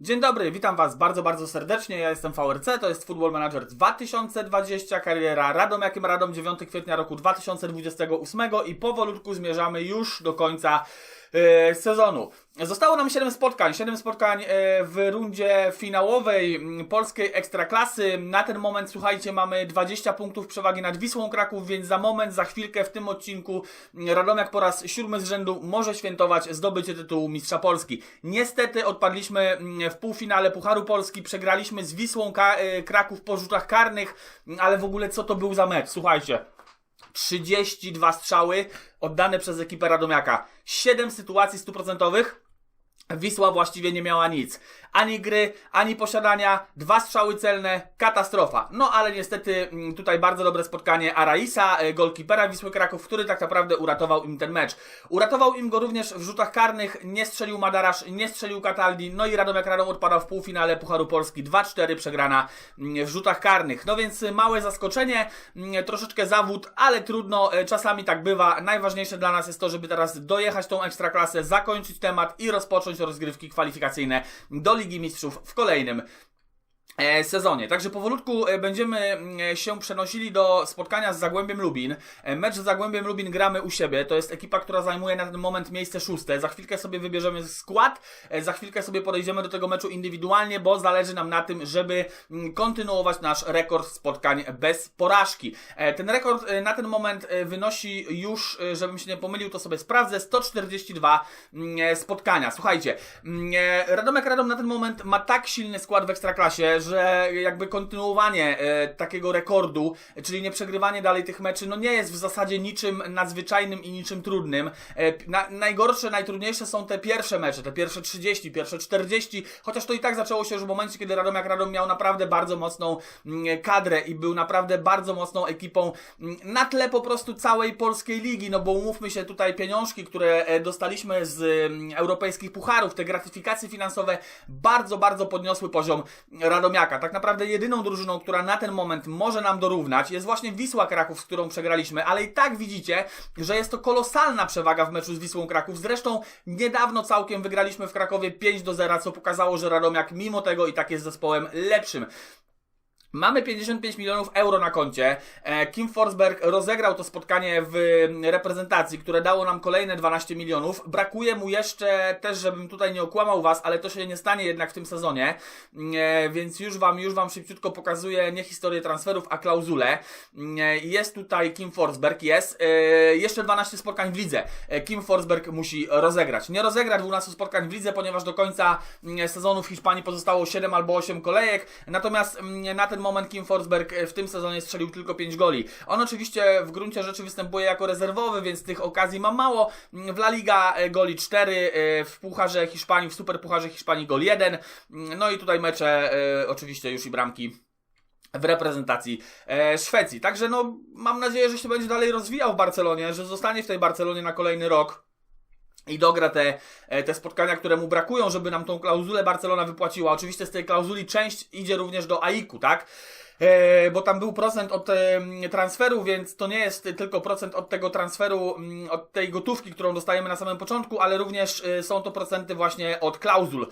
Dzień dobry, witam Was bardzo, bardzo serdecznie. Ja jestem VRC, to jest Football Manager 2020, kariera Radomiakiem Radom 9 kwietnia roku 2028 i powolutku zmierzamy już do końca sezonu. Zostało nam 7 spotkań, 7 spotkań e, w rundzie finałowej m, polskiej ekstraklasy. Na ten moment, słuchajcie, mamy 20 punktów przewagi nad Wisłą Kraków, więc za moment, za chwilkę w tym odcinku m, Radomiak po raz siódmy z rzędu może świętować zdobycie tytułu Mistrza Polski. Niestety odpadliśmy m, w półfinale Pucharu Polski, przegraliśmy z Wisłą e, Kraków po rzutach karnych, ale w ogóle co to był za mecz? Słuchajcie. 32 strzały oddane przez ekipę Radomiaka. 7 sytuacji stuprocentowych. Wisła właściwie nie miała nic. Ani gry, ani posiadania, dwa strzały celne, katastrofa. No ale niestety mm, tutaj bardzo dobre spotkanie Araisa, e, golkipera Wisły Kraków, który tak naprawdę uratował im ten mecz. Uratował im go również w rzutach karnych, nie strzelił Madarasz, nie strzelił Cataldi, no i Radomiak Radom odpadał w półfinale Pucharu Polski 2-4 przegrana mm, w rzutach karnych. No więc y, małe zaskoczenie, mm, troszeczkę zawód, ale trudno, e, czasami tak bywa. Najważniejsze dla nas jest to, żeby teraz dojechać tą ekstraklasę, zakończyć temat i rozpocząć rozgrywki kwalifikacyjne do Ligi Mistrzów w kolejnym sezonie. Także powolutku e, będziemy mm, się przenosili do spotkania z Zagłębiem Lubin. E, Mecz z Zagłębiem Lubin gramy u siebie. To jest ekipa, która zajmuje na ten moment miejsce szóste. Za chwilkę sobie wybierzemy skład. E, Za chwilkę sobie podejdziemy do tego meczu indywidualnie, bo zależy nam na tym, żeby mm, kontynuować nasz rekord spotkań bez porażki. E, Ten rekord e, na ten moment e, wynosi już, e, żebym się nie pomylił, to sobie sprawdzę, 142 mm, e, spotkania. Słuchajcie, e, Radomek Radom na ten moment ma tak silny skład w Ekstraklasie, że jakby kontynuowanie e, takiego rekordu, czyli nie przegrywanie dalej tych meczy, no nie jest w zasadzie niczym nadzwyczajnym i niczym trudnym. E, na, najgorsze, najtrudniejsze są te pierwsze mecze, te pierwsze 30, pierwsze 40, chociaż to i tak zaczęło się już w momencie, kiedy Radomiak Radom miał naprawdę bardzo mocną mm, kadrę i był naprawdę bardzo mocną ekipą mm, na tle po prostu całej polskiej ligi, no bo umówmy się tutaj pieniążki, które e, dostaliśmy z mm, europejskich pucharów, te gratyfikacje finansowe bardzo, bardzo podniosły poziom Tak naprawdę jedyną drużyną, która na ten moment może nam dorównać jest właśnie Wisła Kraków, z którą przegraliśmy, ale i tak widzicie, że jest to kolosalna przewaga w meczu z Wisłą Kraków. Zresztą niedawno całkiem wygraliśmy w Krakowie 5 do 0, co pokazało, że Radomiak mimo tego i tak jest zespołem lepszym. Mamy 55 milionów euro na koncie. E, Kim Forsberg rozegrał to spotkanie w mm, reprezentacji, które dało nam kolejne 12 milionów. Brakuje mu jeszcze też, żebym tutaj nie okłamał Was, ale to się nie stanie jednak w tym sezonie. E, Więc już Wam, już Wam szybciutko pokazuję nie historię transferów, a klauzulę. E, Jest tutaj Kim Forsberg, jest. Jeszcze 12 spotkań w lidze. Kim Forsberg musi rozegrać. Nie rozegra 12 spotkań w lidze, ponieważ do końca mm, sezonu w Hiszpanii pozostało 7 albo 8 kolejek. Natomiast mm, na ten moment Kim Forsberg e, w tym sezonie strzelił tylko 5 goli. On oczywiście w gruncie rzeczy występuje jako rezerwowy, więc tych okazji ma mało. Mm, W La Liga e, goli 4, e, w Pucharze Hiszpanii, w Superpucharze Hiszpanii gol 1. Mm, No i tutaj mecze oczywiście już i bramki w reprezentacji Szwecji. Także no, mam nadzieję, że się będzie dalej rozwijał w Barcelonie, że zostanie w tej Barcelonie na kolejny rok i dogra te, e, te spotkania, które mu brakują, żeby nam tą klauzulę Barcelona wypłaciła. Oczywiście z tej klauzuli część idzie również do AIK-u, tak? E, bo tam był procent od transferu, więc to nie jest tylko procent od tego transferu, od tej gotówki, którą dostajemy na samym początku, ale również e, są to procenty właśnie od klauzul,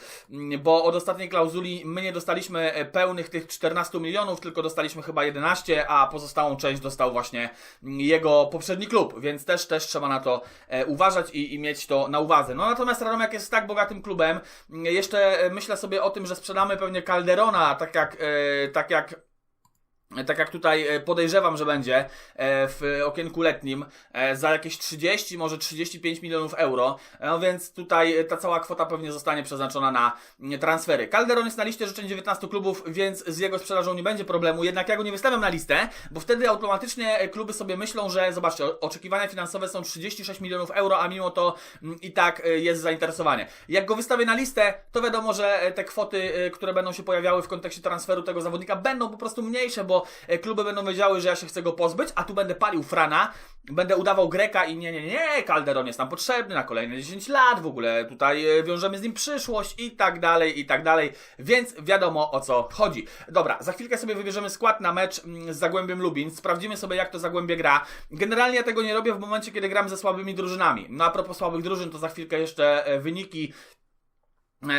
bo od ostatniej klauzuli my nie dostaliśmy e, pełnych tych 14 milionów, tylko dostaliśmy chyba 11, a pozostałą część dostał właśnie jego poprzedni klub, więc też, też trzeba na to uważać i, i mieć to na uwadze. No natomiast Radomiak jest tak bogatym klubem, jeszcze myślę sobie o tym, że sprzedamy pewnie Calderona, tak jak, tak jak tak jak tutaj e, podejrzewam, że będzie e, w okienku letnim e, za jakieś 30, może 35 milionów euro, no więc tutaj ta cała kwota pewnie zostanie przeznaczona na mm, transfery. Calderon jest na liście życzeń 19 klubów, więc z jego sprzedażą nie będzie problemu, jednak ja go nie wystawiam na listę, bo wtedy automatycznie kluby sobie myślą, że zobaczcie, oczekiwania finansowe są 36 milionów euro, a mimo to mm, i tak jest zainteresowanie. Jak go wystawię na listę, to wiadomo, że te kwoty, które będą się pojawiały w kontekście transferu tego zawodnika będą po prostu mniejsze, bo e, kluby będą wiedziały, że ja się chcę go pozbyć, a tu będę palił Frana, będę udawał Greka i nie, nie, nie, Calderon jest nam potrzebny na kolejne 10 lat, w ogóle tutaj e, wiążemy z nim przyszłość i tak dalej, i tak dalej, więc wiadomo o co chodzi. Dobra, za chwilkę sobie wybierzemy skład na mecz mm, z Zagłębiem Lubin, sprawdzimy sobie jak to Zagłębie gra. Generalnie ja tego nie robię w momencie, kiedy gram ze słabymi drużynami. No a propos słabych drużyn, to za chwilkę jeszcze e, wyniki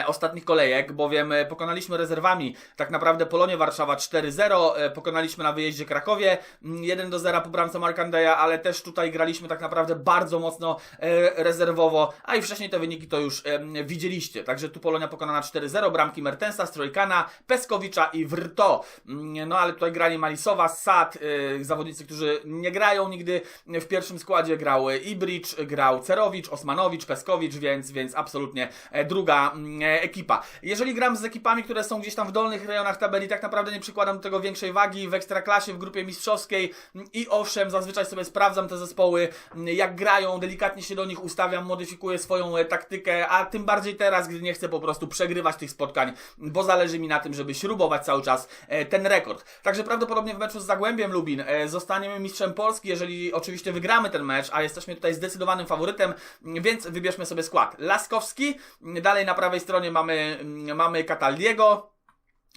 ostatnich kolejek, bowiem e, pokonaliśmy rezerwami tak naprawdę Polonię Warszawa 4-0, e, pokonaliśmy na wyjeździe Krakowie 1-0 po bramce Markandeja, ale też tutaj graliśmy tak naprawdę bardzo mocno e, rezerwowo, a i wcześniej te wyniki to już e, widzieliście. Także tu Polonia pokonana 4-0, bramki Mertensa, Strojkana, Peskowicza i Wrto. Mm, No ale tutaj grali Malisowa, Sad, e, zawodnicy, którzy nie grają nigdy w pierwszym składzie, grały Ibricz, grał Cerowicz, Osmanowicz, Peskowicz, więc, więc absolutnie e, druga mm, e, ekipa. Jeżeli gram z ekipami, które są gdzieś tam w dolnych rejonach tabeli, tak naprawdę nie przykładam do tego większej wagi w ekstraklasie, w grupie mistrzowskiej mm, i owszem, zazwyczaj sobie sprawdzam te zespoły, mm, jak grają, delikatnie się do nich ustawiam, modyfikuję swoją e, taktykę, a tym bardziej teraz, gdy nie chcę po prostu przegrywać tych spotkań, bo zależy mi na tym, żeby śrubować cały czas e, ten rekord. Także prawdopodobnie w meczu z Zagłębiem Lubin e, zostaniemy mistrzem Polski, jeżeli oczywiście wygramy ten mecz, a jesteśmy tutaj zdecydowanym faworytem, mm, więc wybierzmy sobie skład. Laskowski, mm, dalej na prawej stronie mamy, mm, mamy Cataldiego,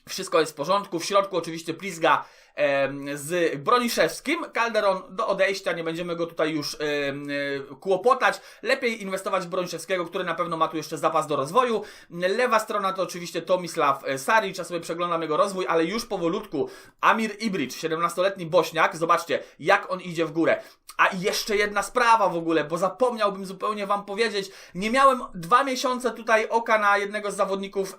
wszystko jest w porządku. W środku oczywiście Plizga z Broniszewskim. Calderon do odejścia, nie będziemy go tutaj już e, kłopotać. Lepiej inwestować w Broniszewskiego, który na pewno ma tu jeszcze zapas do rozwoju. Lewa strona to oczywiście Tomislav e, Saric, ja sobie przeglądam jego rozwój, ale już powolutku Amir Ibric, 17-letni Bośniak, zobaczcie jak on idzie w górę. A jeszcze jedna sprawa w ogóle, bo zapomniałbym zupełnie Wam powiedzieć. Nie miałem dwa miesiące tutaj oka na jednego z zawodników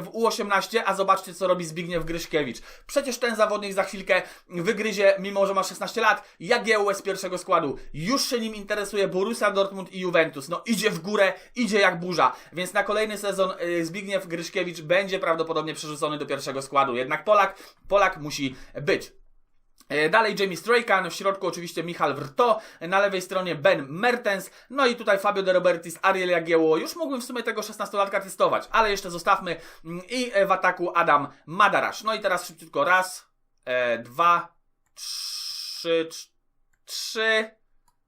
w U18, a zobaczcie co robi Zbigniew Gryszkiewicz. Przecież ten zawodnik za chwilkę wygryzie, mimo że ma 16 lat, Jagiełłę z pierwszego składu. Już się nim interesuje Borussia Dortmund i Juventus. No idzie w górę, idzie jak burza. Więc na kolejny sezon y, Zbigniew Gryszkiewicz będzie prawdopodobnie przerzucony do pierwszego składu. Jednak Polak, Polak musi być. E, Dalej Jamie Straykan, w środku oczywiście Michal Wrto, na lewej stronie Ben Mertens, no i tutaj Fabio De Robertis, Ariel Jagiełło. Już mógłbym w sumie tego 16-latka testować, ale jeszcze zostawmy. Mm, I w ataku Adam Madarasz. No i teraz szybciutko raz, e, dwa, trzy, trzy,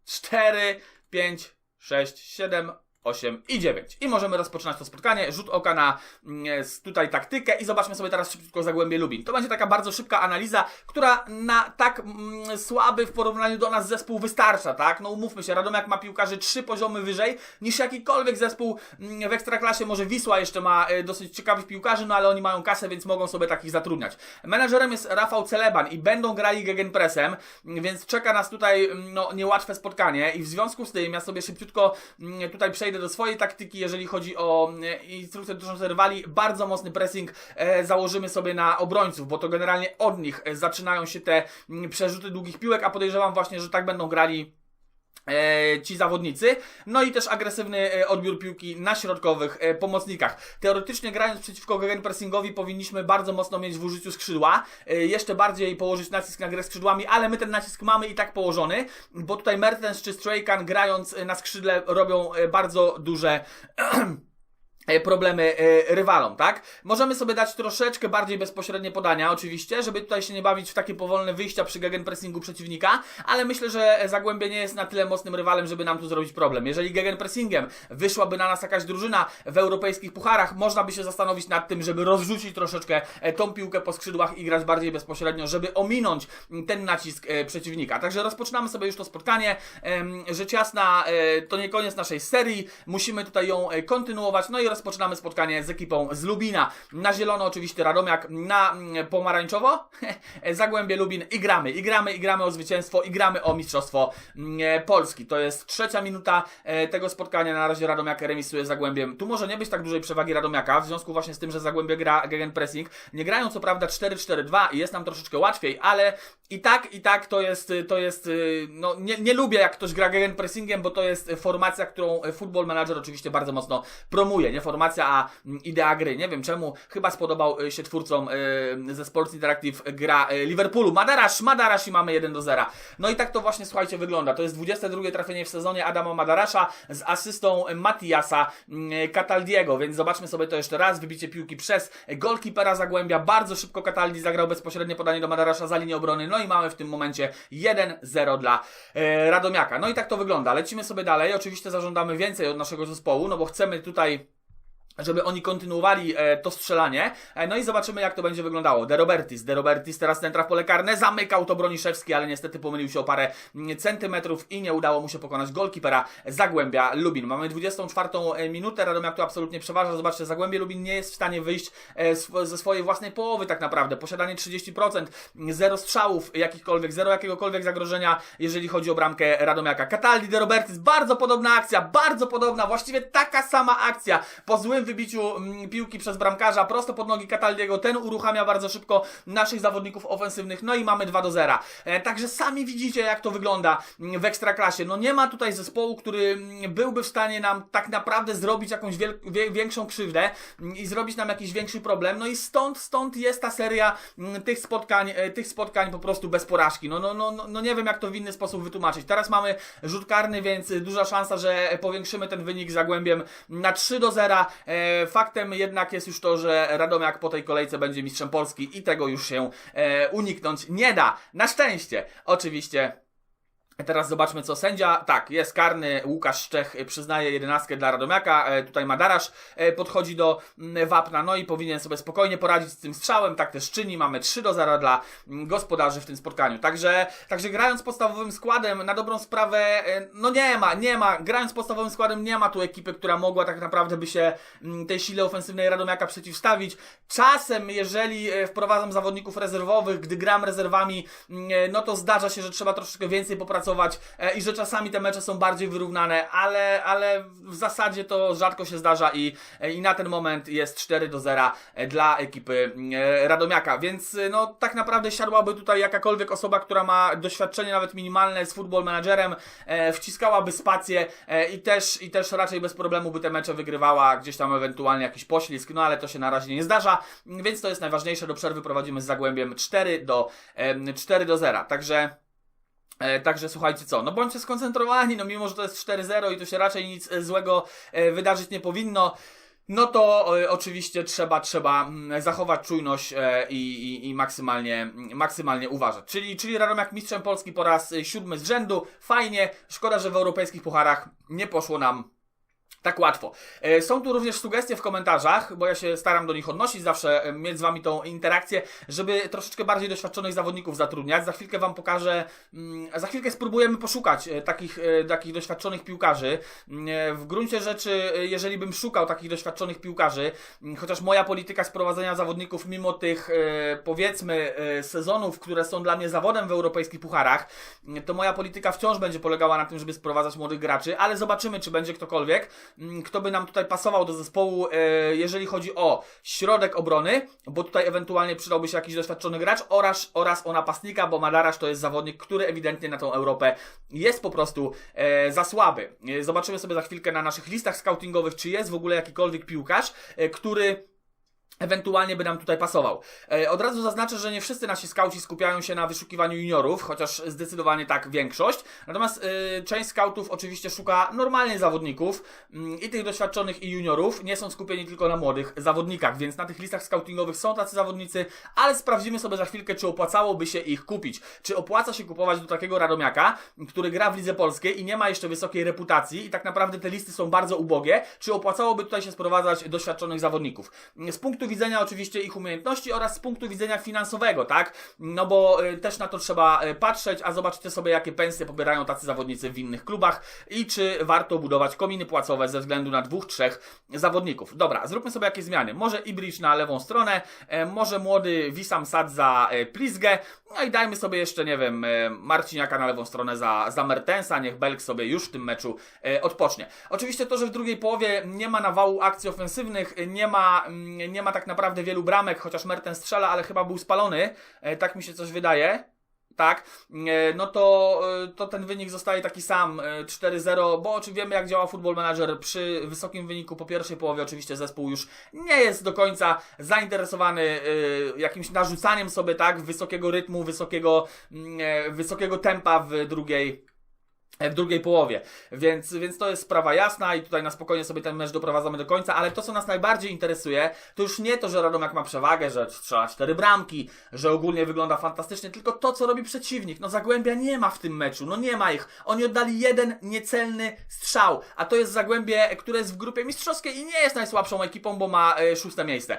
cztery, pięć, sześć, siedem, 8 i 9. I możemy rozpoczynać to spotkanie. Rzut oka na mm, tutaj taktykę i zobaczmy sobie teraz szybciutko Zagłębie Lubin. To będzie taka bardzo szybka analiza, która na tak mm, słaby w porównaniu do nas zespół wystarcza, tak? No umówmy się, Radomiak ma piłkarzy trzy poziomy wyżej niż jakikolwiek zespół mm, w Ekstraklasie. Może Wisła jeszcze ma e, dosyć ciekawych piłkarzy, no ale oni mają kasę, więc mogą sobie takich zatrudniać. Menadżerem jest Rafał Celeban i będą grali gegenpressem, więc czeka nas tutaj mm, no, niełatwe spotkanie i w związku z tym ja sobie szybciutko tutaj przejdę do swojej taktyki, jeżeli chodzi o e, instrukcję dotyczącą rywali. Bardzo mocny pressing e, założymy sobie na obrońców, bo to generalnie od nich e, zaczynają się te mm, przerzuty długich piłek, a podejrzewam właśnie, że tak będą grali ci zawodnicy. No i też agresywny e, odbiór piłki na środkowych e, pomocnikach. Teoretycznie grając przeciwko gegenpressingowi powinniśmy bardzo mocno mieć w użyciu skrzydła, e, jeszcze bardziej położyć nacisk na grę skrzydłami, ale my ten nacisk mamy i tak położony, bo tutaj Mertens czy Straykan grając e, na skrzydle robią e, bardzo duże e, problemy e, rywalom, tak? Możemy sobie dać troszeczkę bardziej bezpośrednie podania, oczywiście, żeby tutaj się nie bawić w takie powolne wyjścia przy gegenpressingu przeciwnika, ale myślę, że Zagłębie nie jest na tyle mocnym rywalem, żeby nam tu zrobić problem. Jeżeli gegenpressingiem wyszłaby na nas jakaś drużyna w europejskich pucharach, można by się zastanowić nad tym, żeby rozrzucić troszeczkę e, tą piłkę po skrzydłach i grać bardziej bezpośrednio, żeby ominąć ten nacisk e, przeciwnika. Także rozpoczynamy sobie już to spotkanie. Rzecz jasna, e, to nie koniec naszej serii, musimy tutaj ją e, kontynuować, no i rozpoczynamy spotkanie z ekipą z Lubina. Na zielono oczywiście Radomiak, na mm, pomarańczowo Zagłębie Lubin i gramy, i gramy, i gramy o zwycięstwo, i gramy o mistrzostwo mm, e, Polski. To jest trzecia minuta e, tego spotkania, na razie Radomiak remisuje z Zagłębiem. Tu może nie być tak dużej przewagi Radomiaka, w związku właśnie z tym, że Zagłębie gra gegenpressing. Nie grają co prawda 4-4-2 i jest nam troszeczkę łatwiej, ale i tak, i tak to jest, to jest, y, no nie, nie lubię jak ktoś gra gegenpressingiem, bo to jest formacja, którą Football Manager oczywiście bardzo mocno promuje, nie formacja, a mm, idea gry. Nie wiem czemu, chyba spodobał y, się twórcom y, ze Sports Interactive gra y, Liverpoolu. Madarasz, Madarasz i mamy 1 do 0. No i tak to właśnie, słuchajcie, wygląda. To jest 22 trafienie w sezonie Adama Madarasza z asystą Matiasa mm, Cataldiego, więc zobaczmy sobie to jeszcze raz. Wybicie piłki przez golkipera Zagłębia. Bardzo szybko Cataldi zagrał bezpośrednie podanie do Madarasza za linię obrony. No i mamy w tym momencie 1-0 dla e, Radomiaka. No i tak to wygląda. Lecimy sobie dalej. Oczywiście zażądamy więcej od naszego zespołu, no bo chcemy tutaj żeby oni kontynuowali e, to strzelanie. E, no i zobaczymy, jak to będzie wyglądało. De Robertis, De Robertis teraz centra w pole karne, zamykał to Broniszewski, ale niestety pomylił się o parę mm, centymetrów i nie udało mu się pokonać golkipera Zagłębia Lubin. Mamy 24 e, minutę, Radomiak tu absolutnie przeważa. Zobaczcie, Zagłębie Lubin nie jest w stanie wyjść e, sw- ze swojej własnej połowy tak naprawdę. Posiadanie 30%, zero strzałów jakichkolwiek, zero jakiegokolwiek zagrożenia, jeżeli chodzi o bramkę Radomiaka. Cataldi, De Robertis, bardzo podobna akcja, bardzo podobna, właściwie taka sama akcja. Po złym wybiciu mm, piłki przez bramkarza prosto pod nogi Cataldiego, ten uruchamia bardzo szybko naszych zawodników ofensywnych, no i mamy 2 do 0. E, także sami widzicie, jak to wygląda mm, w ekstraklasie. No nie ma tutaj zespołu, który mm, byłby w stanie nam tak naprawdę zrobić jakąś większą krzywdę i zrobić nam jakiś większy problem. No i stąd, stąd jest ta seria tych spotkań, e, tych spotkań po prostu bez porażki. No, no, no, no, no nie wiem, jak to w inny sposób wytłumaczyć. Teraz mamy rzut karny, więc duża szansa, że powiększymy ten wynik Zagłębiem na 3 do 0. E, faktem jednak jest już to, że Radomiak po tej kolejce będzie mistrzem Polski i tego już się e, uniknąć nie da. Na szczęście, oczywiście. Teraz zobaczmy, co sędzia. Tak, jest karny. Łukasz Szczech przyznaje jedenastkę dla Radomiaka. E, tutaj Madarasz e, podchodzi do mm, Wapna, no i powinien sobie spokojnie poradzić z tym strzałem. Tak też czyni. Mamy 3 do 0 dla mm, gospodarzy w tym spotkaniu. Także, także grając podstawowym składem, na dobrą sprawę, e, no nie ma, nie ma. Grając podstawowym składem, nie ma tu ekipy, która mogła tak naprawdę by się mm, tej sile ofensywnej Radomiaka przeciwstawić. Czasem, jeżeli e, wprowadzam zawodników rezerwowych, gdy gram rezerwami, e, no to zdarza się, że trzeba troszeczkę więcej popracować e, i że czasami te mecze są bardziej wyrównane, ale, ale w zasadzie to rzadko się zdarza i, e, i na ten moment jest 4 do 0 e, dla ekipy Radomiaka, więc no tak naprawdę siadłaby tutaj jakakolwiek osoba, która ma doświadczenie nawet minimalne z football managerem, e, wciskałaby spację i, też, i też raczej bez problemu by te mecze wygrywała, gdzieś tam ewentualnie jakiś poślizg, no ale to się na razie nie zdarza, więc to jest najważniejsze, do przerwy prowadzimy z Zagłębiem 4 do, em, 4 do 0, także także słuchajcie co, no bądźcie skoncentrowani, no mimo, że to jest 4-0 i tu się raczej nic e, złego e, wydarzyć nie powinno, no to e, oczywiście trzeba, trzeba mm, zachować czujność e, i, i, i maksymalnie, mm, maksymalnie uważać. Czyli, czyli Radomiak mistrzem Polski po raz e, siódmy z rzędu, fajnie, szkoda, że w europejskich pucharach nie poszło nam tak łatwo. E, Są tu również sugestie w komentarzach, bo ja się staram do nich odnosić, zawsze e, mieć z wami tą interakcję, żeby troszeczkę bardziej doświadczonych zawodników zatrudniać. Za chwilkę wam pokażę, mm, za chwilkę spróbujemy poszukać e, takich, takich doświadczonych piłkarzy. Mm, W gruncie rzeczy, jeżeli bym szukał takich doświadczonych piłkarzy, mm, chociaż moja polityka sprowadzenia zawodników, mimo tych powiedzmy sezonów, które są dla mnie zawodem w europejskich pucharach, to moja polityka wciąż będzie polegała na tym, żeby sprowadzać młodych graczy, ale zobaczymy, czy będzie ktokolwiek, kto by nam tutaj pasował do zespołu, e, jeżeli chodzi o środek obrony, bo tutaj ewentualnie przydałby się jakiś doświadczony gracz oraz, oraz o napastnika, bo Madarasz to jest zawodnik, który ewidentnie na tą Europę jest po prostu e, za słaby. E, Zobaczymy sobie za chwilkę na naszych listach scoutingowych, czy jest w ogóle jakikolwiek piłkarz, który ewentualnie by nam tutaj pasował. E, Od razu zaznaczę, że nie wszyscy nasi skauci skupiają się na wyszukiwaniu juniorów, chociaż zdecydowanie tak większość. Natomiast e, część skautów oczywiście szuka normalnie zawodników mm, i tych doświadczonych i juniorów. Nie są skupieni tylko na młodych zawodnikach, więc na tych listach skautingowych są tacy zawodnicy, ale sprawdzimy sobie za chwilkę, czy opłacałoby się ich kupić. Czy opłaca się kupować do takiego Radomiaka, który gra w lidze polskiej i nie ma jeszcze wysokiej reputacji i tak naprawdę te listy są bardzo ubogie. Czy opłacałoby tutaj się sprowadzać doświadczonych zawodników? Z punktu widzenia oczywiście ich umiejętności oraz z punktu widzenia finansowego, tak? No bo y, też na to trzeba y, patrzeć, a zobaczcie sobie, jakie pensje pobierają tacy zawodnicy w innych klubach i czy warto budować kominy płacowe ze względu na dwóch, trzech zawodników. Dobra, zróbmy sobie jakieś zmiany. Może Ibricz na lewą stronę, e, może młody Wisam Sad za e, Plizgę, no i dajmy sobie jeszcze, nie wiem, e, Marciniaka na lewą stronę za, za Mertensa, niech Belk sobie już w tym meczu e, odpocznie. Oczywiście to, że w drugiej połowie nie ma nawału akcji ofensywnych, nie ma, mm, nie ma tak naprawdę wielu bramek, chociaż Mertens strzela, ale chyba był spalony, e, tak mi się coś wydaje. Tak, e, no to, e, to ten wynik zostaje taki sam, e, 4-0, bo oczywiście wiemy jak działa Football Manager. Przy wysokim wyniku po pierwszej połowie oczywiście zespół już nie jest do końca zainteresowany e, jakimś narzucaniem sobie tak wysokiego rytmu, wysokiego, mm, e, wysokiego tempa w drugiej w drugiej połowie. Więc, więc to jest sprawa jasna i tutaj na spokojnie sobie ten mecz doprowadzamy do końca, ale to, co nas najbardziej interesuje, to już nie to, że Radomiak ma przewagę, że strzela cztery bramki, że ogólnie wygląda fantastycznie, tylko to, co robi przeciwnik. No Zagłębia nie ma w tym meczu, no nie ma ich. Oni oddali jeden niecelny strzał, a to jest Zagłębie, które jest w grupie mistrzowskiej i nie jest najsłabszą ekipą, bo ma e, szóste miejsce.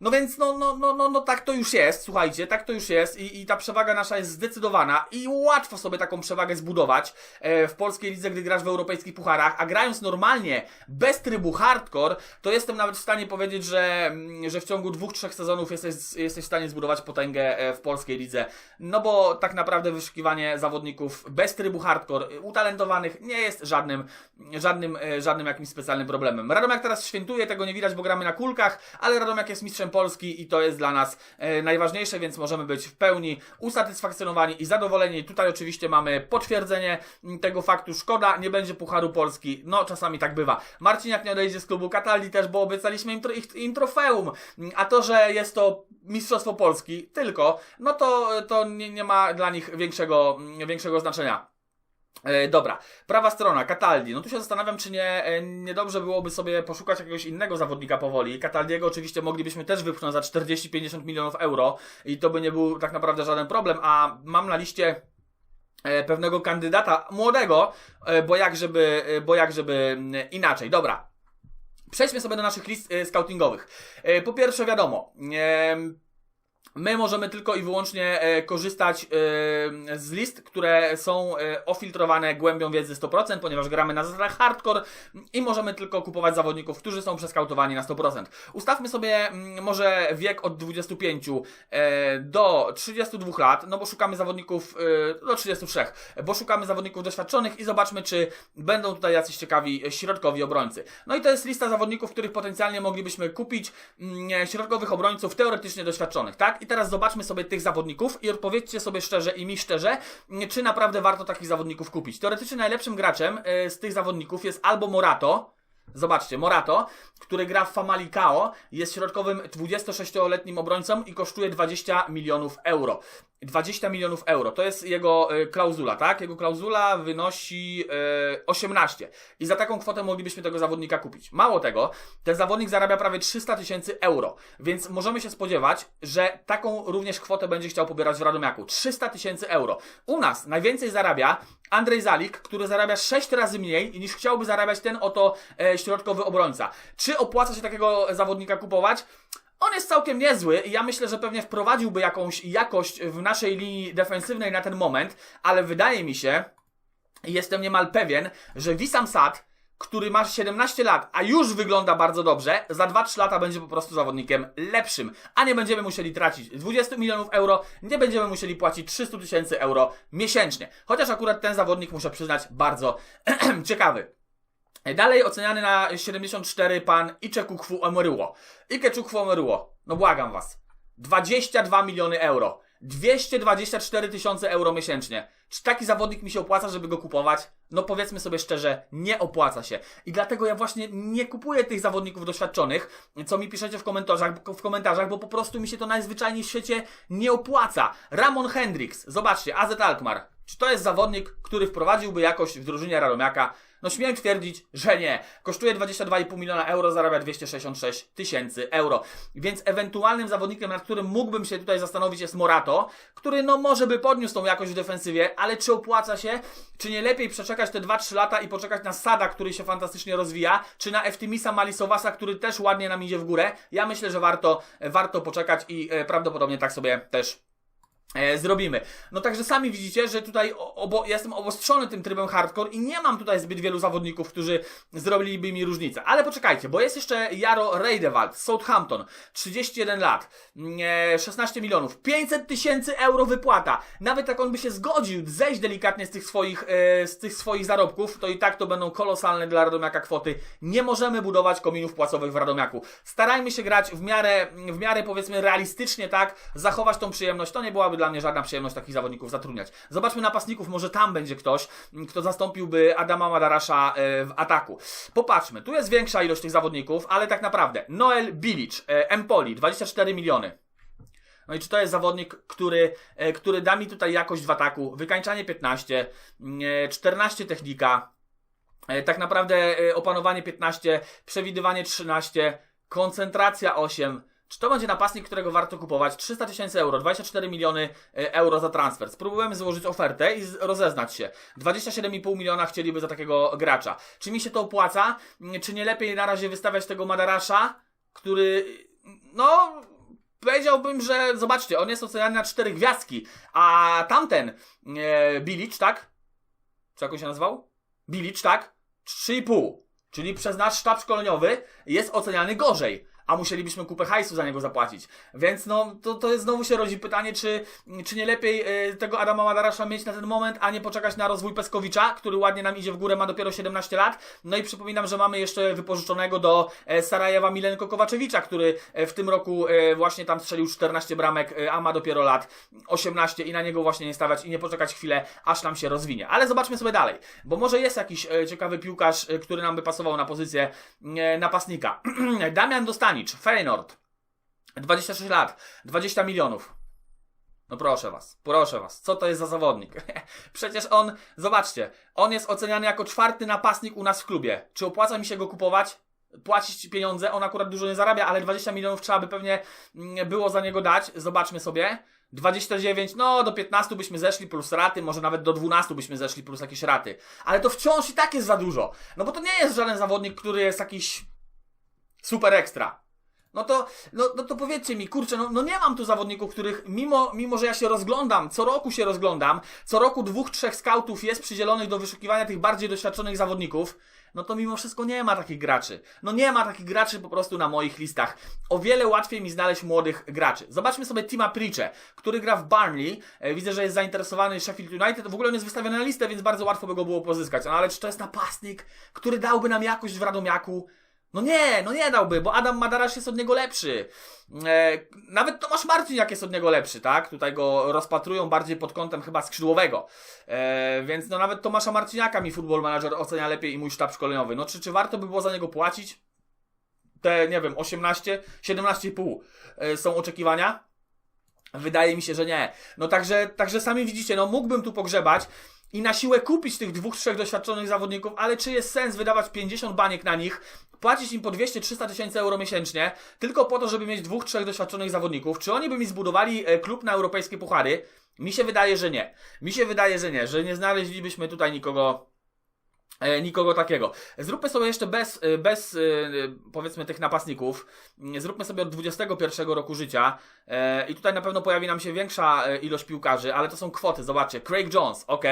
No więc no, no, no, no, no tak to już jest, słuchajcie, tak to już jest i, i ta przewaga nasza jest zdecydowana i łatwo sobie taką przewagę zbudować e, w polskiej lidze, gdy grasz w europejskich pucharach, a grając normalnie, bez trybu hardcore, to jestem nawet w stanie powiedzieć, że, mm, że w ciągu dwóch, trzech sezonów jesteś, jesteś w stanie zbudować potęgę e, w polskiej lidze, no bo tak naprawdę wyszukiwanie zawodników bez trybu hardcore, e, utalentowanych, nie jest żadnym, żadnym, e, żadnym jakimś specjalnym problemem. Radomiak teraz świętuje, tego nie widać, bo gramy na kulkach, ale Radomiak jest mistrzem Polski i to jest dla nas e, najważniejsze, więc możemy być w pełni usatysfakcjonowani i zadowoleni. Tutaj oczywiście mamy potwierdzenie tego faktu. Szkoda, nie będzie Pucharu Polski. No, czasami tak bywa. Marciniak nie odejdzie z klubu Katalii też, bo obiecaliśmy im, im trofeum. A to, że jest to Mistrzostwo Polski tylko, no to, to nie, nie ma dla nich większego, większego znaczenia. E, dobra, prawa strona, Cataldi. No tu się zastanawiam, czy nie, e, niedobrze byłoby sobie poszukać jakiegoś innego zawodnika powoli. Cataldiego oczywiście moglibyśmy też wypchnąć za 40-50 milionów euro i to by nie był tak naprawdę żaden problem, a mam na liście e, pewnego kandydata młodego, bo jak żeby, bo jak żeby mm, inaczej. Dobra. Przejdźmy sobie do naszych list scoutingowych. Po pierwsze, wiadomo, My możemy tylko i wyłącznie e, korzystać e, z list, które są e, ofiltrowane głębią wiedzy 100%, ponieważ gramy na zasadach hardcore i możemy tylko kupować zawodników, którzy są przeskautowani na 100%. Ustawmy sobie mm, może wiek od 25 e, do 32 lat, no bo szukamy zawodników do 33, bo szukamy zawodników doświadczonych i zobaczmy, czy będą tutaj jacyś ciekawi środkowi obrońcy. No i to jest lista zawodników, których potencjalnie moglibyśmy kupić, mm, środkowych obrońców teoretycznie doświadczonych, tak? I teraz zobaczmy sobie tych zawodników i odpowiedzcie sobie szczerze i mi szczerze, czy naprawdę warto takich zawodników kupić. Teoretycznie najlepszym graczem y, z tych zawodników jest albo Morato, Zobaczcie, Morato, który gra w Famalicao, jest środkowym 26-letnim obrońcą i kosztuje 20 milionów euro. 20 milionów euro, to jest jego y, klauzula, tak? Jego klauzula wynosi y, 18. I za taką kwotę moglibyśmy tego zawodnika kupić. Mało tego, ten zawodnik zarabia prawie 300 tysięcy euro, więc możemy się spodziewać, że taką również kwotę będzie chciał pobierać w Radomiaku. 300 tysięcy euro. U nas najwięcej zarabia Andrzej Zalik, który zarabia 6 razy mniej niż chciałby zarabiać ten oto e, środkowy obrońca. Czy opłaca się takiego zawodnika kupować? On jest całkiem niezły i ja myślę, że pewnie wprowadziłby jakąś jakość w naszej linii defensywnej na ten moment, ale wydaje mi się, jestem niemal pewien, że Wisam Sad, który ma 17 lat, a już wygląda bardzo dobrze, za 2-3 lata będzie po prostu zawodnikiem lepszym, a nie będziemy musieli tracić 20 milionów euro, nie będziemy musieli płacić 300 tysięcy euro miesięcznie. Chociaż akurat ten zawodnik, muszę przyznać, bardzo ciekawy. Dalej oceniany na 74 pan Emeryło. Ikechukwu Emeryło, no błagam was. 22 miliony euro. 224 tysiące euro miesięcznie. Czy taki zawodnik mi się opłaca, żeby go kupować? No powiedzmy sobie szczerze, nie opłaca się. I dlatego ja właśnie nie kupuję tych zawodników doświadczonych, co mi piszecie w komentarzach, w komentarzach, bo po prostu mi się to najzwyczajniej w świecie nie opłaca. Ramon Hendricks, zobaczcie, AZ Alkmaar. Czy to jest zawodnik, który wprowadziłby jakoś w drużynie Radomiaka? No śmiem twierdzić, że nie. Kosztuje 22,5 miliona euro, zarabia 266 tysięcy euro. Więc ewentualnym zawodnikiem, nad którym mógłbym się tutaj zastanowić jest Morato, który no może by podniósł tą jakość w defensywie, ale czy opłaca się? Czy nie lepiej przeczekać te 2-3 lata i poczekać na Sada, który się fantastycznie rozwija, czy na Eftimisa Malisowasa, który też ładnie nam idzie w górę? Ja myślę, że warto, warto poczekać i e, prawdopodobnie tak sobie też E, zrobimy. No także sami widzicie, że tutaj obo, jestem obostrzony tym trybem hardcore i nie mam tutaj zbyt wielu zawodników, którzy zrobiliby mi różnicę. Ale poczekajcie, bo jest jeszcze Jaro Reidewald Southampton, 31 lat, mm, e, 16 milionów, 500 tysięcy euro wypłata. Nawet jak on by się zgodził zejść delikatnie z tych swoich, e, z tych swoich zarobków, to i tak to będą kolosalne dla Radomiaka kwoty. Nie możemy budować kominów płacowych w Radomiaku. Starajmy się grać w miarę, w miarę powiedzmy realistycznie, tak? Zachować tą przyjemność. To nie byłaby dla mnie żadna przyjemność takich zawodników zatrudniać. Zobaczmy napastników, może tam będzie ktoś, m, kto zastąpiłby Adama Madarasza e, w ataku. Popatrzmy, tu jest większa ilość tych zawodników, ale tak naprawdę Noel Bilic, e, Empoli, 24 miliony. No i czy to jest zawodnik, który, e, który da mi tutaj jakość w ataku? Wykańczanie 15, e, 14 technika, e, tak naprawdę opanowanie 15, przewidywanie 13, koncentracja 8. Czy to będzie napastnik, którego warto kupować? 300 tysięcy euro, 24 miliony e, euro za transfer. Spróbujemy złożyć ofertę i rozeznać się. 27,5 miliona chcieliby za takiego gracza. Czy mi się to opłaca? Mm, Czy nie lepiej na razie wystawiać tego Madarasza, który, no, powiedziałbym, że zobaczcie, on jest oceniany na 4 gwiazdki, a tamten, e, Bilic, tak? Czy jak on się nazywał? Bilic, tak? 3,5. Czyli przez nasz sztab szkoleniowy jest oceniany gorzej. A musielibyśmy kupę hajsu za niego zapłacić. Więc no, to, to jest znowu się rodzi pytanie, czy, czy nie lepiej e, tego Adama Madarasza mieć na ten moment, a nie poczekać na rozwój Peskowicza, który ładnie nam idzie w górę, ma dopiero 17 lat. No i przypominam, że mamy jeszcze wypożyczonego do e, Sarajewa Milenko Kowaczewicza, który e, w tym roku właśnie tam strzelił 14 bramek, a ma dopiero lat 18 i na niego właśnie nie stawiać i nie poczekać chwilę, aż nam się rozwinie. Ale zobaczmy sobie dalej, bo może jest jakiś ciekawy piłkarz, który nam by pasował na pozycję napastnika. Damian Dostanicz, Feyenoord. 26 lat, 20 milionów. No proszę was, proszę was, co to jest za zawodnik? Przecież on, zobaczcie, on jest oceniany jako czwarty napastnik u nas w klubie. Czy opłaca mi się go kupować? Płacić pieniądze, on akurat dużo nie zarabia, ale 20 milionów trzeba by pewnie mm, było za niego dać. Zobaczmy sobie. 29, no do 15 byśmy zeszli plus raty, może nawet do 12 byśmy zeszli plus jakieś raty. Ale to wciąż i tak jest za dużo. No bo to nie jest żaden zawodnik, który jest jakiś super ekstra. No to, no, no to powiedzcie mi, kurczę, no, no nie mam tu zawodników, których mimo, mimo, że ja się rozglądam, co roku się rozglądam, co roku dwóch, trzech skautów jest przydzielonych do wyszukiwania tych bardziej doświadczonych zawodników, no to mimo wszystko nie ma takich graczy. No nie ma takich graczy po prostu na moich listach. O wiele łatwiej mi znaleźć młodych graczy. Zobaczmy sobie Tima Pritche, który gra w Barnley. E, Widzę, że jest zainteresowany Sheffield United. W ogóle on jest wystawiony na listę, więc bardzo łatwo by go było pozyskać. No ale czy to jest napastnik, który dałby nam jakość w Radomiaku? No nie, no nie dałby, bo Adam Madarasz jest od niego lepszy. E, nawet Tomasz Marciniak jest od niego lepszy, tak? Tutaj go rozpatrują bardziej pod kątem chyba skrzydłowego. E, więc no nawet Tomasza Marciniaka mi Football Manager ocenia lepiej i mój sztab szkoleniowy. No czy, czy warto by było za niego płacić? Te, nie wiem, 18, 17,5 e, są oczekiwania? Wydaje mi się, że nie. No także, także sami widzicie, no mógłbym tu pogrzebać i na siłę kupić tych dwóch, trzech doświadczonych zawodników, ale czy jest sens wydawać 50 baniek na nich, płacić im po 200-300 tysięcy euro miesięcznie, tylko po to, żeby mieć dwóch, trzech doświadczonych zawodników? Czy oni by mi zbudowali e, klub na europejskie puchary? Mi się wydaje, że nie. Mi się wydaje, że nie, że nie znaleźlibyśmy tutaj nikogo Nikogo takiego. Zróbmy sobie jeszcze bez, e, bez e, powiedzmy tych napastników. Mm, Zróbmy sobie od 21 roku życia. E, I tutaj na pewno pojawi nam się większa e, ilość piłkarzy, ale to są kwoty. Zobaczcie, Craig Jones, ok.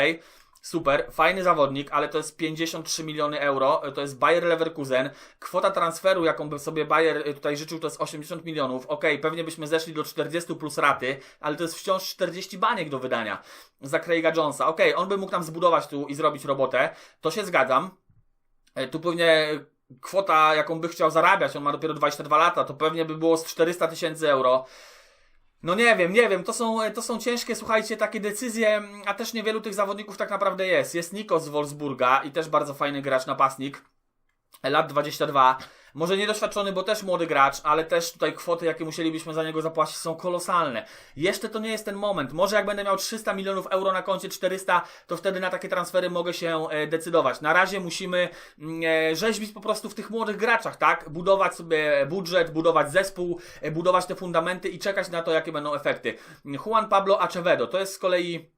Super, fajny zawodnik, ale to jest 53 miliony euro, to jest Bayer Leverkusen. Kwota transferu, jaką by sobie Bayer e, tutaj życzył, to jest 80 milionów. Ok, pewnie byśmy zeszli do 40 plus raty, ale to jest wciąż 40 baniek do wydania za Craiga Jonesa. Ok, on by mógł nam zbudować tu i zrobić robotę, to się zgadzam. E, Tu pewnie kwota, jaką by chciał zarabiać, on ma dopiero 22 lata, to pewnie by było z 400 tysięcy euro. No nie wiem, nie wiem, to są, to są ciężkie, słuchajcie, takie decyzje, a też niewielu tych zawodników tak naprawdę jest. Jest Nikos z Wolfsburga i też bardzo fajny gracz, napastnik, lat 22. Może niedoświadczony, bo też młody gracz, ale też tutaj kwoty, jakie musielibyśmy za niego zapłacić, są kolosalne. Jeszcze to nie jest ten moment. Może jak będę miał 300 milionów euro na koncie, 400, to wtedy na takie transfery mogę się e, decydować. Na razie musimy mm, e, rzeźbić po prostu w tych młodych graczach, tak? Budować sobie budżet, budować zespół, e, budować te fundamenty i czekać na to, jakie będą efekty. Juan Pablo Acevedo to jest z kolei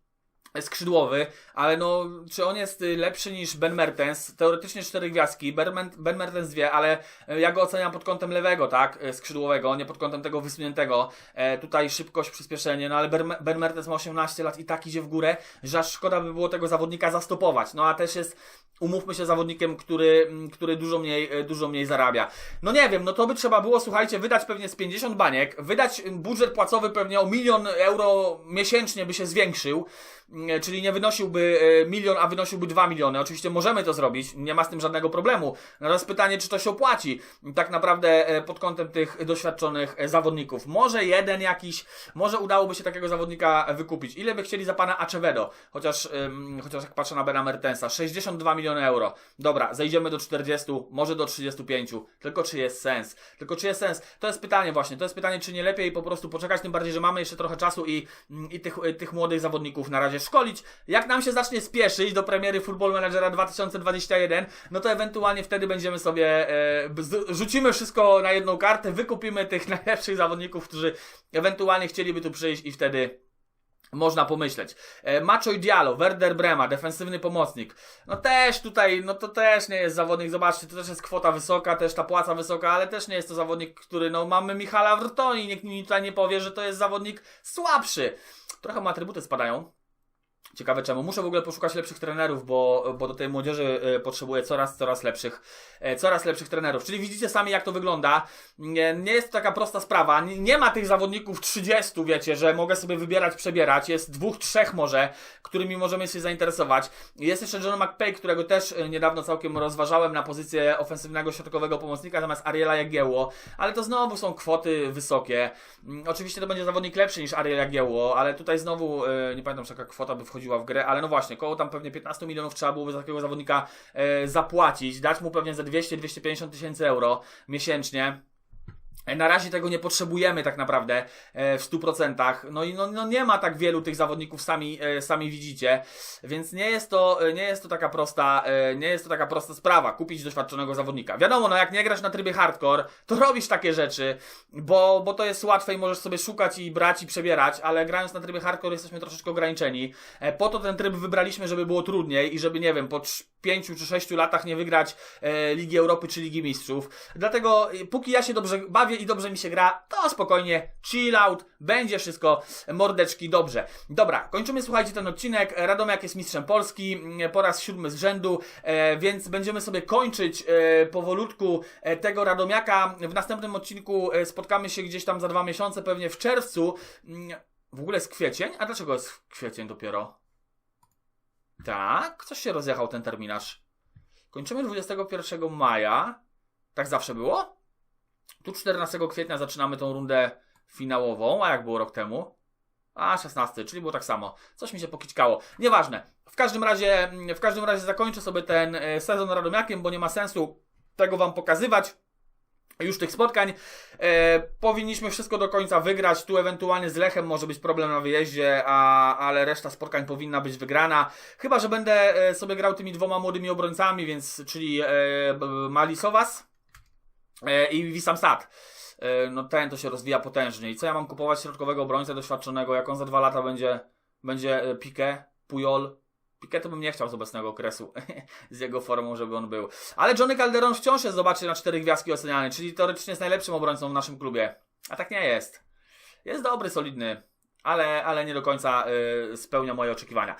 skrzydłowy, ale no, czy on jest y, lepszy niż Ben Mertens? Teoretycznie cztery gwiazdki, Ben, ben Mertens dwie, ale y, ja go oceniam pod kątem lewego, tak, y, skrzydłowego, nie pod kątem tego wysuniętego. E, tutaj szybkość, przyspieszenie, no ale Ben, ben Mertens ma 18 lat i tak idzie w górę, że aż szkoda by było tego zawodnika zastopować. No a też jest, umówmy się, zawodnikiem, który, mm, który dużo mniej, dużo mniej zarabia. No nie wiem, no to by trzeba było, słuchajcie, wydać pewnie z 50 baniek, wydać budżet płacowy pewnie o milion euro miesięcznie by się zwiększył. Mm, czyli nie wynosiłby e, milion, a wynosiłby 2 miliony. Oczywiście możemy to zrobić, nie ma z tym żadnego problemu. Natomiast pytanie, czy to się opłaci tak naprawdę e, pod kątem tych doświadczonych e, zawodników. Może jeden jakiś, może udałoby się takiego zawodnika wykupić. Ile by chcieli za pana Acevedo? Chociaż, chociaż jak patrzę na Bena Mertensa, 62 miliony euro. Dobra, zejdziemy do 40, może do 35. Tylko czy jest sens? Tylko czy jest sens? To jest pytanie właśnie, to jest pytanie, czy nie lepiej po prostu poczekać, tym bardziej, że mamy jeszcze trochę czasu i, i tych, tych młodych zawodników na razie szkolić. Jak nam się zacznie spieszyć do premiery Football Managera 2021, no to ewentualnie wtedy będziemy sobie, e, rzucimy wszystko na jedną kartę, wykupimy tych najlepszych zawodników, którzy ewentualnie chcieliby tu przyjść i wtedy można pomyśleć. E, Macho i Diallo, Werder Brema, defensywny pomocnik. No też tutaj, no to też nie jest zawodnik, zobaczcie, to też jest kwota wysoka, też ta płaca wysoka, ale też nie jest to zawodnik, który, no mamy Michala Wrtoni, nikt mi tutaj nie powie, że to jest zawodnik słabszy. Trochę mu atrybuty spadają. Ciekawe czemu. Muszę w ogóle poszukać lepszych trenerów, bo, bo do tej młodzieży e, potrzebuję coraz, coraz lepszych, e, coraz lepszych trenerów. Czyli widzicie sami, jak to wygląda. Nie, nie jest to taka prosta sprawa. Nie, nie ma tych zawodników 30, wiecie, że mogę sobie wybierać, przebierać. Jest dwóch, trzech może, którymi możemy się zainteresować. Jest jeszcze John McPay, którego też e, niedawno całkiem rozważałem na pozycję ofensywnego środkowego pomocnika zamiast Ariela Jagiełło, ale to znowu są kwoty wysokie. Mm, Oczywiście to będzie zawodnik lepszy niż Ariel Jagiełło, ale tutaj znowu, e, nie pamiętam, czy jaka kwota by wchodziła w grę, ale no właśnie, koło tam pewnie 15 milionów trzeba byłoby za takiego zawodnika e, zapłacić, dać mu pewnie za 200-250 tysięcy euro miesięcznie. E, Na razie tego nie potrzebujemy tak naprawdę e, w 100%. No i no, no nie ma tak wielu tych zawodników, sami, e, sami widzicie, więc nie jest, to, nie jest to taka prosta, nie jest to taka prosta sprawa, kupić doświadczonego zawodnika. Wiadomo, no jak nie grasz na trybie hardcore, to robisz takie rzeczy, bo, bo to jest łatwe i możesz sobie szukać i brać i przebierać, ale grając na trybie hardcore jesteśmy troszeczkę ograniczeni. Po to ten tryb wybraliśmy, żeby było trudniej i żeby, nie wiem, po 5 czy 6 latach nie wygrać Ligi Europy czy Ligi Mistrzów. Dlatego póki ja się dobrze bawię i dobrze mi się gra, to spokojnie, chill out, będzie wszystko mordeczki dobrze. Dobra, kończymy słuchajcie ten odcinek. Radomiak jest mistrzem Polski mm, po raz siódmy z rzędu, e, więc będziemy sobie kończyć e, powolutku e, tego Radomiaka. W następnym odcinku spotkamy się gdzieś tam za dwa miesiące, pewnie w czerwcu. Mm, W ogóle jest kwiecień? A dlaczego jest kwiecień dopiero? Tak, coś się rozjechał ten terminarz. Kończymy 21 maja. Tak zawsze było? Tu 14 kwietnia zaczynamy tą rundę finałową, a jak było rok temu? A, 16, czyli było tak samo. Coś mi się pokićkało. Nieważne. W każdym razie, w każdym razie zakończę sobie ten e, sezon Radomiakiem, bo nie ma sensu tego wam pokazywać. Już tych spotkań. E, powinniśmy wszystko do końca wygrać. Tu ewentualnie z Lechem może być problem na wyjeździe, a, ale reszta spotkań powinna być wygrana. Chyba, że będę e, sobie grał tymi dwoma młodymi obrońcami, więc czyli e, Malisowas i Wisam Sad. E, no ten to się rozwija potężnie. I co ja mam kupować środkowego obrońcę doświadczonego, jak on za dwa lata będzie, będzie e, Piqué, Puyol. Piqué to bym nie chciał z obecnego okresu, z jego formą, żeby on był. Ale Johnny Calderon wciąż jest, zobaczcie, na cztery gwiazdki oceniany, czyli teoretycznie jest najlepszym obrońcą w naszym klubie. A tak nie jest. Jest dobry, solidny, ale, ale nie do końca y, spełnia moje oczekiwania.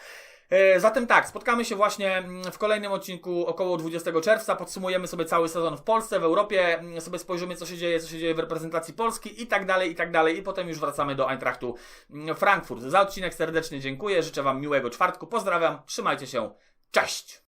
E, Zatem tak, spotkamy się właśnie mm, w kolejnym odcinku około 20 czerwca. Podsumujemy sobie cały sezon w Polsce, w Europie, mm, sobie spojrzymy, co się dzieje, co się dzieje w reprezentacji Polski i tak dalej, i tak dalej. I potem już wracamy do Eintrachtu mm, Frankfurt. Za odcinek serdecznie dziękuję, życzę Wam miłego czwartku, pozdrawiam, trzymajcie się, cześć!